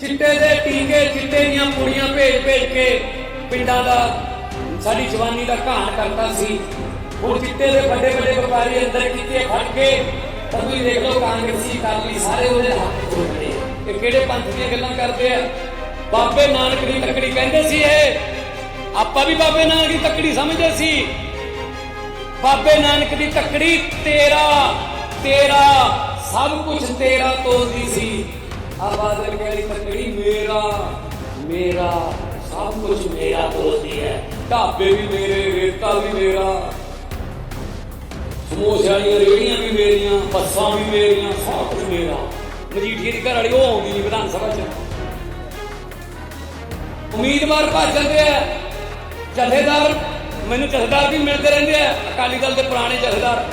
ਚਿੱਟੇ ਦੇ ਟੀਕੇ, ਚਿੱਟੇ ਦੀਆਂ ਪੁੜੀਆਂ ਭੇਜ ਭੇਜ ਕੇ ਪਿੰਡਾਂ ਦਾ, ਸਾਡੀ ਜਵਾਨੀ ਦਾ ਘਾਣ ਕਰਦਾ ਸੀ। ਹੁਣ ਚਿੱਟੇ ਦੇ ਵੱਡੇ ਵੱਡੇ ਵਪਾਰੀ ਅੰਦਰ ਕੀਤੇ ਫੜ ਕੇ ਤੁਸੀਂ ਦੇਖ ਲਓ, ਕਾਂਗਰਸੀ ਅਕਾਲੀ ਸਾਰੇ ਉਹਦੇ ਹੱਥ ਚ ਇਹ ਕਿਹੜੇ ਪੰਥ ਦੀਆਂ ਗੱਲਾਂ ਕਰਦੇ ਆ? ਬਾਬੇ ਨਾਨਕ ਦੀ ਤਕੜੀ ਕਹਿੰਦੇ ਸੀ ਇਹ। ਆਪਾਂ ਵੀ ਬਾਬੇ ਨਾਨਕ ਦੀ ਤੱਕੜੀ ਸਮਝਦੇ ਸੀ। ਬਾਬੇ ਨਾਨਕ ਦੀ ਤੱਕੜੀ ਤੇਰਾ ਤੇਰਾ, ਸਭ ਕੁਝ ਤੇਰਾ ਤੋਲਦੀ ਸੀ। ਆ ਬਾਦਲ ਕਹਿੰਦੀ ਤੱਕੜੀ ਮੇਰਾ ਮੇਰਾ, ਸਭ ਕੁਝ ਮੇਰਾ ਤੋਲਦੀ ਹੈ। ਢਾਬੇ ਵੀ ਮੇਰੇ, ਰੇਤਾ ਵੀ ਮੇਰਾ। ਸਮੋਸੇ ਵਾਲੀਆਂ ਰੇੜੀਆਂ ਵੀ ਮੇਰੀਆਂ, ਬੱਸਾਂ ਵੀ ਮੇਰੀਆਂ, ਸਭ ਕੁਝ ਮੇਰਾ। ਮਜੀਠੀਏ ਦੀ ਘਰ ਵਾਲੀ ਉਹ ਆਉਂਦੀ ਨਹੀਂ ਵਿਧਾਨ ਸਭਾ 'ਚ। ਉਮੀਦਵਾਰ ਭੱਜ ਜਾਂਦੇ ਆ। ਜਥੇਦਾਰ, ਮੈਨੂੰ ਜਥੇਦਾਰ ਵੀ ਮਿਲਦੇ ਰਹਿੰਦੇ ਆ। ਅਕਾਲੀ ਦਲ ਦੇ ਪੁਰਾਣੇ ਜਥੇਦਾਰ।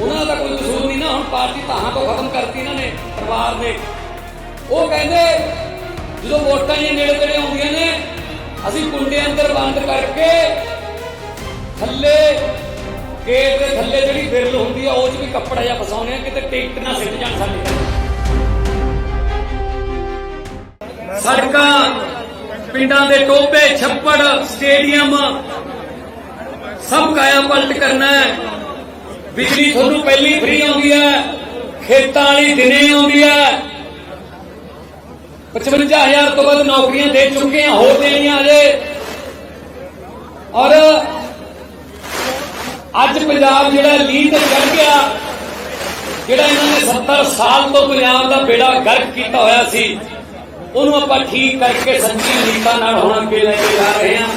ਉਹਨਾਂ ਦਾ ਕੋਈ ਕਸੂਰ ਨਹੀਂ ਨਾ, ਹੁਣ ਪਾਰਟੀ ਤਾਹਾਂ ਤੋਂ ਖਤਮ ਕਰਤੀ ਇਹਨਾਂ ਨੇ, ਪਰਿਵਾਰ ਨੇ। ਉਹ ਕਹਿੰਦੇ, ਜਦੋਂ ਵੋਟਾਂ ਜੀ ਨੇੜੇ ਤੇੜੇ ਆਉਂਦੀਆਂ ਨੇ, ਅਸੀਂ ਕੁੰਡੇ ਅੰਦਰ ਬੰਦ ਕਰਕੇ ਥੱਲੇ ਗੇਟ ਦੇ ਥੱਲੇ ਜਿਹੜੀ ਬਿਰਲ ਹੁੰਦੀ ਆ, ਉਹ 'ਚ ਵੀ ਕੱਪੜਾ ਜਿਹਾ ਫਸਾਉਣੇ ਆ, ਕਿਤੇ ਟਿਕਟ ਨਾ ਸਿੱਟ ਜਾਣ ਸਾਡੇ ਸੜਕਾਂ, ਪਿੰਡਾਂ ਦੇ ਟੋਬੇ ਛੱਪੜ, ਸਟੇਡੀਅਮ, ਸਭ ਕਾਇਆ ਪਲਟ ਕਰਨਾ ਹੈ। ਬਿਜਲੀ ਤੁਹਾਨੂੰ ਪਹਿਲੀ ਫ੍ਰੀ ਆਉਂਦੀ ਹੈ, ਖੇਤਾਂ ਵਾਲੀ ਦਿਨੇ ਆਉਂਦੀ ਹੈ। 55000 ਤੋਂ ਵੱਧ ਨੌਕਰੀਆਂ ਦੇ ਚੁੱਕੇ ਹਾਂ, ਹੋਰ ਦੇਣੀਆਂ ਅਜੇ ਔਰ ਅੱਜ ਪੰਜਾਬ ਜਿਹੜਾ ਲੀਹ ਤੇ ਗਿਆ, ਜਿਹੜਾ ਇਹਨਾਂ ਨੇ 70 ਸਾਲ ਤੋਂ ਪੰਜਾਬ ਦਾ ਬੇੜਾ ਗਰਕ ਕੀਤਾ ਹੋਇਆ ਸੀ, ਉਹਨੂੰ ਆਪਾਂ ਠੀਕ ਕਰਕੇ ਸੱਚੀ ਨੀਤਾਂ ਨਾਲ ਹੁਣ ਅੱਗੇ ਲੈ ਕੇ ਜਾ ਰਹੇ ਹਾਂ।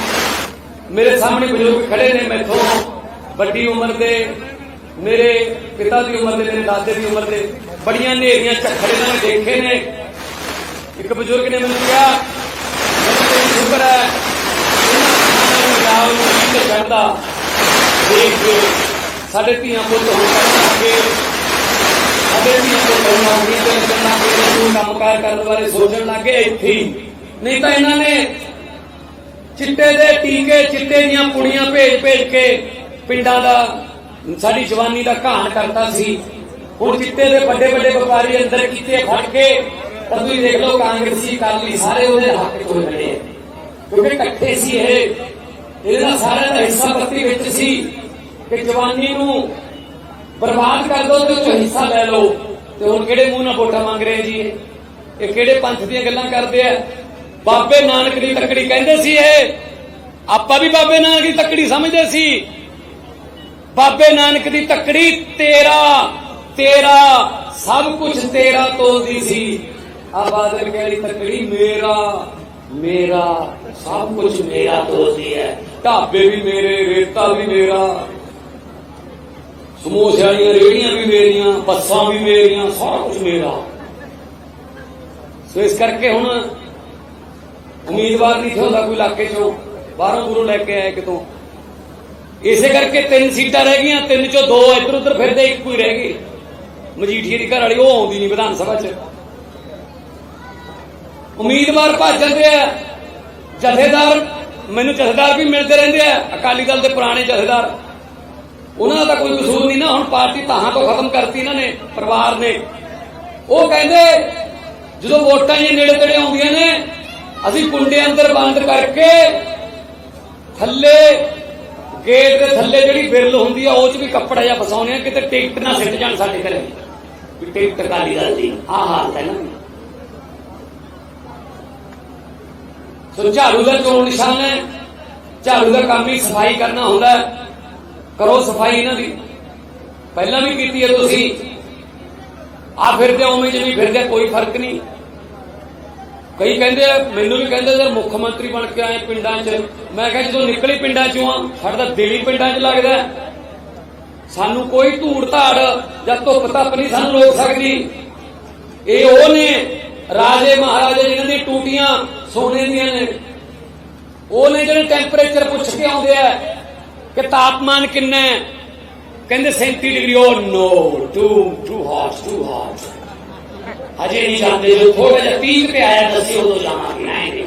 ਮੇਰੇ ਸਾਹਮਣੇ ਬਜ਼ੁਰਗ ਖੜੇ ਨੇ ਮੈਥੋਂ, ਵੱਡੀ ਉਮਰ ਦੇ, ਮੇਰੇ ਪਿਤਾ ਦੀ ਉਮਰ ਦੇ, ਮੇਰੇ ਦਾਦੇ ਦੀ ਉਮਰ ਦੇ, ਬੜੀਆਂ ਨੇਰੀਆਂ ਝੱਖੜ ਇਹਨਾਂ ਨੇ, ਦੇਖੇ ਨੇ। ਇੱਕ ਬਜ਼ੁਰਗ ਨੇ ਮੈਨੂੰ ਕਿਹਾ, ਮੈਨੂੰ ਸ਼ੁਕਰ ਹੈ, ਇਹਨਾਂ ਨੂੰ ਰਾਮ ਨੂੰ ਦੇਖ ਕੇ ਸਾਡੇ ਧੀਆਂ ਪੁੱਤ ਹੁਣ ਕਰਨਗੇ ਸਾਡੇ ਧੀਆਂ ਪੁੱਤ ਹੁਣ ਨੌਕਰੀ ਤੇ ਲੱਗਣਗੇ ਨੂੰ ਕੰਮਕਾਰ ਕਰਨ ਬਾਰੇ ਸੋਚਣ ਲੱਗੇ ਇੱਥੇ ਨਹੀਂ ਤਾਂ ਇਹਨਾਂ ਨੇ ਚਿੱਟੇ ਦੇ ਟੀਕੇ, ਚਿੱਟੇ ਦੀਆਂ ਪੁੜੀਆਂ ਭੇਜ ਭੇਜ ਕੇ ਪਿੰਡਾਂ ਦਾ, ਸਾਡੀ ਜਵਾਨੀ ਦਾ ਘਾਣ ਕਰਤਾ ਸੀ। ਹੁਣ ਚਿੱਟੇ ਦੇ ਵੱਡੇ ਵੱਡੇ ਵਪਾਰੀ ਅੰਦਰ ਕੀਤੇ ਫੜ ਕੇ ਤਾਂ ਤੁਸੀਂ ਦੇਖ ਲਓ, ਕਾਂਗਰਸੀ ਅਕਾਲੀ ਸਾਰੇ ਉਹਦੇ ਹੱਕ ਚ ਹੋਏ ਖੜੇ ਕਿਉਂਕਿ ਇਕੱਠੇ ਸੀ ਇਹ। ਇਹਦਾ ਸਾਰਿਆਂ ਦਾ ਹਿੱਸਾ ਪੱਤੀ ਵਿੱਚ ਸੀ ਕਿ ਜਵਾਨੀ ਨੂੰ ਬਰਬਾਦ ਕਰ ਦੋ ਤੇ ਉਹ ਹਿੱਸਾ ਲੈ ਲਓ। ਤੇ ਹੁਣ ਕਿਹੜੇ ਮੂੰਹ ਨਾਲ ਵੋਟਾਂ ਮੰਗ ਰਹੇ ਜੀ ਇਹ? ਕਿਹੜੇ ਪੰਥ ਦੀਆਂ ਗੱਲਾਂ ਕਰਦੇ ਆ? ਬਾਬੇ ਨਾਨਕ ਦੀ ਤੱਕੜੀ ਕਹਿੰਦੇ ਸੀ ਇਹ। ਆਪਾਂ ਵੀ ਬਾਬੇ ਨਾਨਕ ਦੀ ਤੱਕੜੀ ਸਮਝਦੇ ਸੀ। ਬਾਬੇ ਨਾਨਕ ਦੀ ਤੱਕੜੀ ਤੇਰਾ ਤੇਰਾ, ਸਭ ਕੁਝ ਤੇਰਾ ਤੋਲਦੀ ਸੀ। ਆ ਬਾਦਲ ਕਹਿੰਦੀ ਤੱਕੜੀ, ਮੇਰਾ ਮੇਰਾ, ਸਭ ਕੁਝ ਮੇਰਾ ਤੋਲਦੀ ਹੈ। ਢਾਬੇ ਵੀ ਮੇਰੇ, ਰੇਤਾ ਵੀ ਮੇਰਾ। ਸਮੋਸੇ ਵਾਲੀਆਂ ਰੇੜੀਆਂ ਵੀ ਮੇਰੀਆਂ, ਬੱਸਾਂ ਵੀ ਮੇਰੀਆਂ ਸਾਰਾ ਕੁਝ ਮੇਰਾ। ਸੋ ਇਸ ਕਰਕੇ ਹੁਣ ਉਮੀਦਵਾਰ ਨਹੀਂ ਹੁੰਦਾ ਕੋਈ ਇਲਾਕੇ ਚੋਂ, ਬਾਹਰੋਂ ਗੁਰੂ ਲੈ ਕੇ ਆਏ ਕਿਤੋਂ। ਇਸੇ ਕਰਕੇ ਤਿੰਨ ਸੀਟਾਂ ਰਹਿ ਗਈਆਂ, ਤਿੰਨ ਚੋਂ ਦੋ ਇੱਧਰ ਉੱਧਰ ਫਿਰਦੇ, ਇੱਕ ਕੋਈ ਰਹਿ ਗਈ ਮਜੀਠੀਏ ਦੀ ਘਰ ਵਾਲੀ, ਉਹ ਆਉਂਦੀ ਨਹੀਂ ਵਿਧਾਨ ਸਭਾ 'ਚ। ਉਮੀਦਵਾਰ ਭੱਜ ਜਾਂਦੇ ਆ। ਜਥੇਦਾਰ, ਮੈਨੂੰ ਜਥੇਦਾਰ ਵੀ ਮਿਲਦੇ ਰਹਿੰਦੇ ਆ। ਅਕਾਲੀ ਦਲ ਦੇ ਪੁਰਾਣੇ ਜਥੇਦਾਰ। ਉਹਨਾਂ ਦਾ ਕੋਈ ਕਸੂਰ ਨਹੀਂ ਨਾ, ਹੁਣ ਪਾਰਟੀ ਤਾਹਾਂ ਤੋਂ ਖਤਮ ਕਰਤੀ ਇਹਨਾਂ ਨੇ, ਪਰਿਵਾਰ ਨੇ। ਉਹ ਕਹਿੰਦੇ, ਜਦੋਂ ਵੋਟਾਂ ਜੀ ਨੇੜੇ ਤੇੜੇ ਆਉਂਦੀਆਂ ਨੇ, ਅਸੀਂ ਕੁੰਡੇ ਅੰਦਰ ਬੰਦ ਕਰਕੇ ਥੱਲੇ, ਗੇਟ ਦੇ ਥੱਲੇ ਜਿਹੜੀ ਬਿਰਲ ਹੁੰਦੀ ਆ, ਉਹ 'ਚ ਵੀ ਕੱਪੜਾ ਜਿਹਾ ਫਸਾਉਣੇ ਆ, ਕਿਤੇ ਟਿਕਟ ਨਾ ਸਿੱਟ ਜਾਣ ਸਾਡੇ ਘਰੇ। ਵੀ ਟਿਕਟ ਕਾਲੀ ਦਲ ਦੀ। ਆਹ ਹਾਲਤ ਹੈ ਨਾ। ਸੋ ਝਾੜੂ ਦਾ ਚੋਣ ਨਿਸ਼ਾਨ ਹੈ, ਝਾੜੂ ਦਾ ਕੰਮ ਹੀ ਸਫ਼ਾਈ ਕਰਨਾ ਹੁੰਦਾ ਹੈ। ਕਰੋ ਸਫ਼ਾਈ ਇਹਨਾਂ ਦੀ। ਪਹਿਲਾਂ ਵੀ ਕੀਤੀ ਹੈ ਤੁਸੀਂ। ਆ ਫਿਰਦੇ ਉਵੇਂ ਜਿਵੇਂ ਫਿਰਦੇ ਕੋਈ ਫ਼ਰਕ ਨਹੀਂ। ਕਈ ਕਹਿੰਦੇ ਮੈਨੂੰ ਵੀ ਕਹਿੰਦੇ ਜਦ ਮੁੱਖ ਮੰਤਰੀ ਬਣ ਕੇ ਆਏ ਪਿੰਡਾਂ 'ਚ। ਮੈਂ ਕਿਹਾ ਜਦੋਂ ਨਿਕਲੇ ਪਿੰਡਾਂ 'ਚੋਂ ਆ, ਸਾਡਾ ਤਾਂ ਦਿਲ ਹੀ ਪਿੰਡਾਂ 'ਚ ਲੱਗਦਾ ਸਾਨੂੰ ਕੋਈ ਧੂੜ ਧਾੜ ਜਾਂ ਧੁੱਪ ਧੱਪ ਨਹੀਂ ਸਾਨੂੰ ਰੋਕ ਸਕਦੀ। ਇਹ ਉਹ ਨੇ, ਰਾਜੇ ਮਹਾਰਾਜੇ ਜਿਨ੍ਹਾਂ ਦੀ ਟੂਟੀਆਂ ਸੋਨੇ ਦੀਆਂ ਨੇ। ਉਹ ਨੇ ਜਿਹੜੇ ਟੈਂਪਰੇਚਰ ਪੁੱਛ ਕੇ ਆਉਂਦੇ ਆ ਕਿ ਤਾਪਮਾਨ ਕਿੰਨਾ ਹੈ? ਕਹਿੰਦੇ 37 degree. Oh no too too hot too hot ਹਜੇ ਨਹੀਂ ਜਾਂਦੇ। ਜੋ ਥੋੜਾ ਜਿਹਾ 30 ਤੇ ਆਇਆ ਤਾਂ ਉਦੋਂ ਜਾਵਾਂਗੇ। ਨਹੀਂ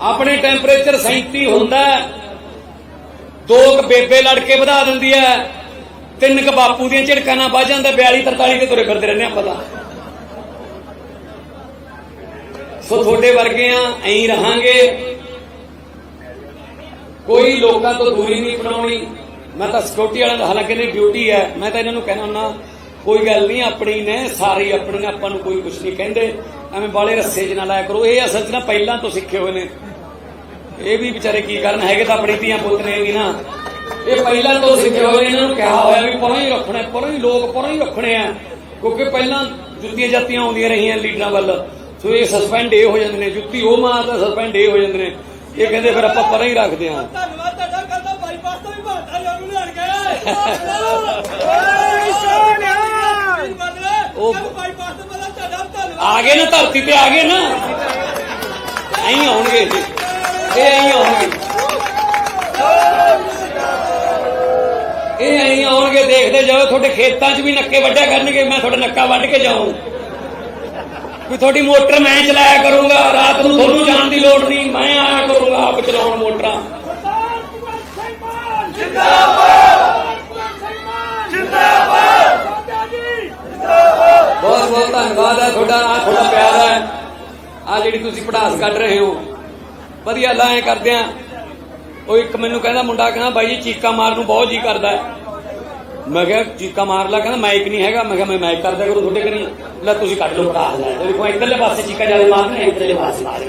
ਆਪਣੇ ਟੈਂਪਰੇਚਰ 37 ਹੁੰਦਾ ਦੋ ਕੁ ਬੇਬੇ ਲੜ ਕੇ ਵਧਾ ਦਿੰਦੀ ਹੈ। ਤਿੰਨ ਕ ਬਾਪੂ ਦੀਆਂ ਝਿੜਕਾਂ ਨਾਲ ਵੱਜ ਜਾਂਦਾ। 42 43 ਤੇ ਤੁਰੇ ਫਿਰਦੇ ਰਹਿੰਦੇ ਆਪਾਂ ਤਾਂ। ਸੋ ਤੁਹਾਡੇ ਵਰਗੇ ਆ ਐਂ ਰਹਾਂਗੇ। ਕੋਈ ਲੋਕਾਂ ਤੋਂ ਦੂਰੀ ਨਹੀਂ ਬਣਾਉਣੀ। ਮੈਂ ਤਾਂ ਸਿਕਿਉਰਿਟੀ ਵਾਲਿਆਂ ਦਾ ਹਾਲਾਂਕਿ ਇਹਦੀ ਡਿਊਟੀ ਹੈ। ਮੈਂ ਤਾਂ ਇਹਨਾਂ ਨੂੰ ਕਹਿਣਾ ਹੁੰਦਾ, ਕੋਈ ਗੱਲ ਨਹੀਂ, ਆਪਣੀ ਨੇ, ਸਾਰੀ ਆਪਣੀ ਆਪਾਂ ਨੂੰ ਕੋਈ ਕੁਝ ਨਹੀਂ ਕਹਿੰਦੇ। ਐਵੇਂ ਬਾਲੇ ਰੱਸੇ 'ਚ ਨਾ ਲਾਇਆ ਕਰੋ। ਇਹ ਅਸਲ 'ਚ ਨਾ ਪਹਿਲਾਂ ਤੋਂ ਸਿੱਖੇ ਹੋਏ ਨੇ। ਇਹ ਵੀ ਵਿਚਾਰੇ ਕੀ ਕਰਨ, ਹੈਗੇ ਤਾਂ ਆਪਣੀ ਧੀਆਂ ਪੁੱਤ ਨੇ ਵੀ ਨਾ। ਇਹ ਪਹਿਲਾਂ ਤੋਂ ਸਿੱਖੇ ਹੋਏ ਇਹਨਾਂ ਨੂੰ ਕਿਹਾ ਹੋਇਆ ਵੀ ਪਰਾਂ ਹੀ ਰੱਖਣਾ, ਪਰਾਂ ਹੀ ਲੋਕ ਪਰਾਂ ਹੀ ਰੱਖਣੇ ਆ। ਕਿਉਂਕਿ ਪਹਿਲਾਂ ਜੁੱਤੀਆਂ ਜਾਤੀਆਂ ਆਉਂਦੀਆਂ ਰਹੀਆਂ ਲੀਡਰਾਂ ਵੱਲ। ਸੋ ਇਹ ਸਸਪੈਂਡ ਇਹ ਹੋ ਜਾਂਦੇ ਨੇ ਜੁੱਤੀ ਉਹ ਮਾਰਦਾ ਸਸਪੈਂਡ ਇਹ ਹੋ ਜਾਂਦੇ ਨੇ। ਇਹ ਕਹਿੰਦੇ ਫਿਰ ਆਪਾਂ ਪਰਾਂ ਹੀ ਰੱਖਦੇ ਆ ਧੰਨਵਾਦ ਤੁਹਾਡਾ ਕਰਦਾ ਬਾਈਪਾਸ ਤੋਂ ਵੀ ਭਾਰਤਾ ਜਾਨੂੰ ਲੈਣ ਗਏ ਓਏ ਸੋਨਿਆ ਉਹ- ਉਹ ਬਾਈਪਾਸ ਤੋਂ ਪਹਿਲਾਂ ਤੁਹਾਡਾ ਧੰਨਵਾਦ। ਆ ਗਏ ਨਾ ਧਰਤੀ ਤੇ ਆ ਗਏ ਨਾ। ਐਂ ਆਉਣਗੇ ਇਹ ਇਹ ਐਂ ਆਉਣਗੇ। ਇਹ ਐਂ ਆਉਣਗੇ ਦੇਖਦੇ ਜਾਓ ਤੁਹਾਡੇ ਖੇਤਾਂ 'ਚ ਵੀ ਨੱਕੇ ਵੱਢਿਆ ਕਰਨਗੇ ਮੈਂ ਤੁਹਾਡਾ ਨੱਕਾ ਵੱਢ ਕੇ ਜਾਊਂ। ਵੀ ਤੁਹਾਡੀ ਮੋਟਰ ਮੈਂ ਚਲਾਇਆ ਕਰੂੰਗਾ, ਰਾਤ ਨੂੰ ਤੁਹਾਨੂੰ ਜਾਣ ਦੀ ਲੋੜ ਨਹੀਂ, ਮੈਂ ਆਇਆ ਕਰੂੰਗਾ ਆਪ ਚਲਾਉਣ ਮੋਟਰਾਂ। ਬਹੁਤ ਬਹੁਤ ਧੰਨਵਾਦ ਹੈ ਤੁਹਾਡਾ ਆ ਤੁਹਾਡਾ ਪਿਆਰ ਹੈ ਆ ਜਿਹੜੀ ਤੁਸੀਂ ਪੜਾਸ ਕੱਢ ਰਹੇ ਹੋ, ਵਧੀਆ ਲਾਏ ਕਰਦੇ ਆ। ਉਹ ਇੱਕ ਮੈਨੂੰ ਕਹਿੰਦਾ ਮੁੰਡਾ ਕਹਿੰਦਾ, ਬਾਈ ਜੀ, ਚੀਕਾ ਮਾਰਨ ਨੂੰ ਬਹੁਤ ਜੀ ਕਰਦਾ ਹੈ। ਮੈਂ ਕਿਹਾ, ਚੀਕਾ ਮਾਰ ਲਾ, ਕਹਿੰਦਾ ਮਾਈਕ ਨਹੀਂ ਹੈਗਾ। ਮੈਂ ਕਿਹਾ, ਮੈਂ ਮਾਈਕ ਕਰਦਾ ਕਰੂੰ, ਤੁਹਾਡੇ ਕਰੀ ਲੈ, ਤੁਸੀਂ ਕੱਢ ਲਓ ਪੜਾਸ ਲੈ। ਦੇਖੋ, ਇੱਧਰਲੇ ਪਾਸੇ ਚੀਕਾ ਜ਼ਿਆਦਾ ਮਾਰਨਾ ਇੱਧਰਲੇ ਪਾਸੇ ਮਾਰ